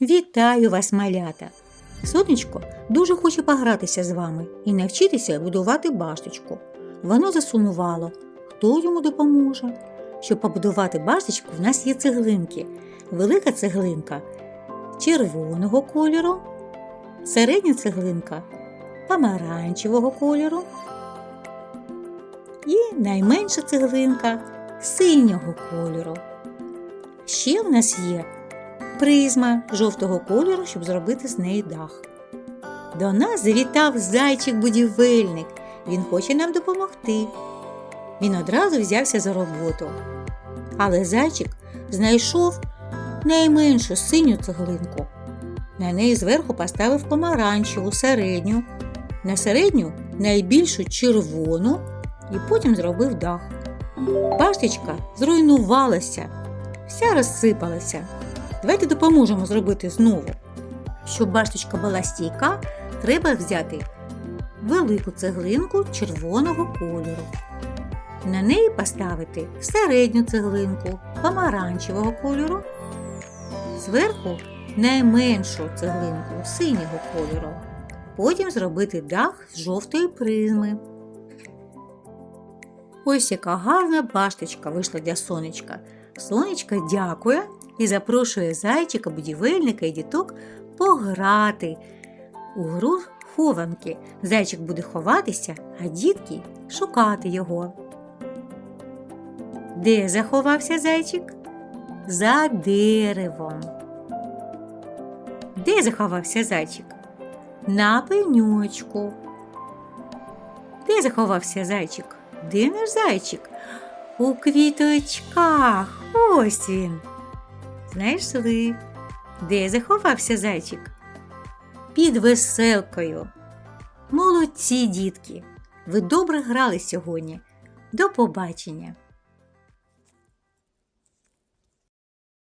Вітаю вас, малята! Сонечко дуже хоче погратися з вами і навчитися будувати башточку. Воно засумувало. Хто йому допоможе? Щоб побудувати башточку, в нас є цеглинки. Велика цеглинка червоного кольору, середня цеглинка помаранчевого кольору і найменша цеглинка синього кольору. Ще в нас є призма жовтого кольору, щоб зробити з неї дах. До нас завітав зайчик-будівельник. Він хоче нам допомогти. Він одразу взявся за роботу. Але зайчик знайшов найменшу синю цеглинку. На неї зверху поставив помаранчеву середню, на середню найбільшу червону і потім зробив дах. Башточка зруйнувалася, вся розсипалася. Давайте допоможемо зробити знову. Щоб башточка була стійка, треба взяти велику цеглинку червоного кольору. На неї поставити середню цеглинку помаранчевого кольору, зверху найменшу цеглинку синього кольору. Потім зробити дах з жовтої призми. Ось яка гарна башточка вийшла для сонечка. Сонечка дякує і запрошує зайчика, будівельника і діток пограти у гру хованки. Зайчик буде ховатися, а дітки шукати його. Де заховався зайчик? За деревом. Де заховався зайчик? На пеньочку. Де заховався зайчик? Де наш зайчик? У квіточках. Ось він. Знайшли. Де заховався зайчик? Під веселкою. Молодці, дітки! Ви добре грали сьогодні. До побачення!